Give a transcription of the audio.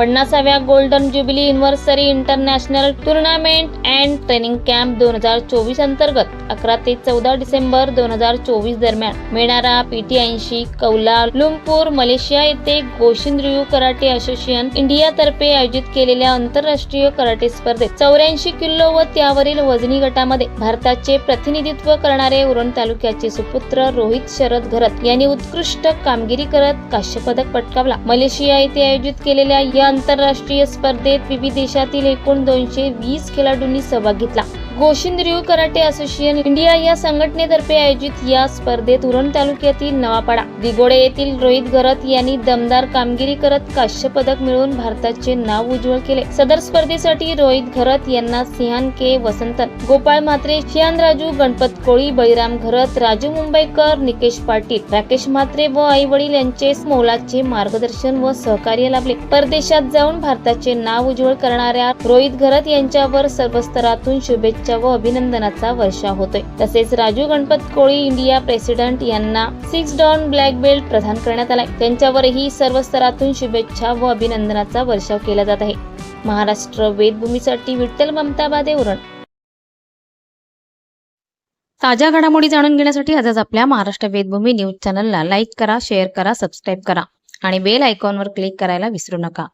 पन्नासाव्या golden jubilee anniversary international tournament and training camp दोन हजार चोवीस अंतर्गत अकरा ते चौदा डिसेंबर दोन हजार चोवीस दरम्यान मिळणारा पीटी ऐंशी कौला लुंपूर मलेशिया येथे गोशिंद्रियू कराटे असोसिएशन इंडिया तर्फे आयोजित केलेल्या आंतरराष्ट्रीय कराटे स्पर्धेत चौऱ्याऐंशी किलो व त्यावरील वजनी गटामध्ये भारताचे प्रतिनिधित्व करणारे उरण तालुक्याचे सुपुत्र रोहित शरद घरत यांनी उत्कृष्ट कामगिरी करत काश्य पदक पटकावला. मलेशिया येथे आयोजित केलेल्या या आंतरराष्ट्रीय स्पर्धेत विविध देशातील एकूण दोनशे वीस खेळाडूंनी सहभाग घेतला. गोशिंद गोशिंद्रियू कराटे असोसिएशन इंडिया या संघटनेतर्फे आयोजित या स्पर्धेत उरण तालुक्यातील नवापाडा दिगोडे येथील रोहित घरत यांनी दमदार कामगिरी करत काश्य पदक मिळवून भारताचे नाव उज्ज्वल केले. सदर स्पर्धेसाठी रोहित घरत यांना shihan K Vasanthan Gopal Mhatre shihan Raju Ganpat Koli Baliram Gharat Raju Mumbaikar Nikesh Patil Rakesh Mhatre व आई वडील यांचे मोलाचे मार्गदर्शन व सहकार्य लाभले. परदेशात जाऊन भारताचे नाव उज्ज्वल करणाऱ्या रोहित घरत यांच्यावर सर्व स्तरातून शुभेच्छा व अभिनंदनाचा वर्षाव होतोय. तसेच राजू गणपत कोळी इंडिया प्रेसिडेंट यांना सिक्स डॉन ब्लॅक बेल्ट प्रदान करण्यात आलाय. त्यांच्यावरही सर्व स्तरातून शुभेच्छा व अभिनंदनाचा वर्षाव केला जात आहे. महाराष्ट्र वेदभूमीसाठी विठ्ठल ममताबादे उरण. ताज्या घडामोडी जाणून घेण्यासाठी आजच आपल्या महाराष्ट्र वेदभूमी न्यूज चॅनलला लाईक करा शेअर करा सबस्क्राईब करा आणि बेल आयकॉनवर क्लिक करायला विसरू नका.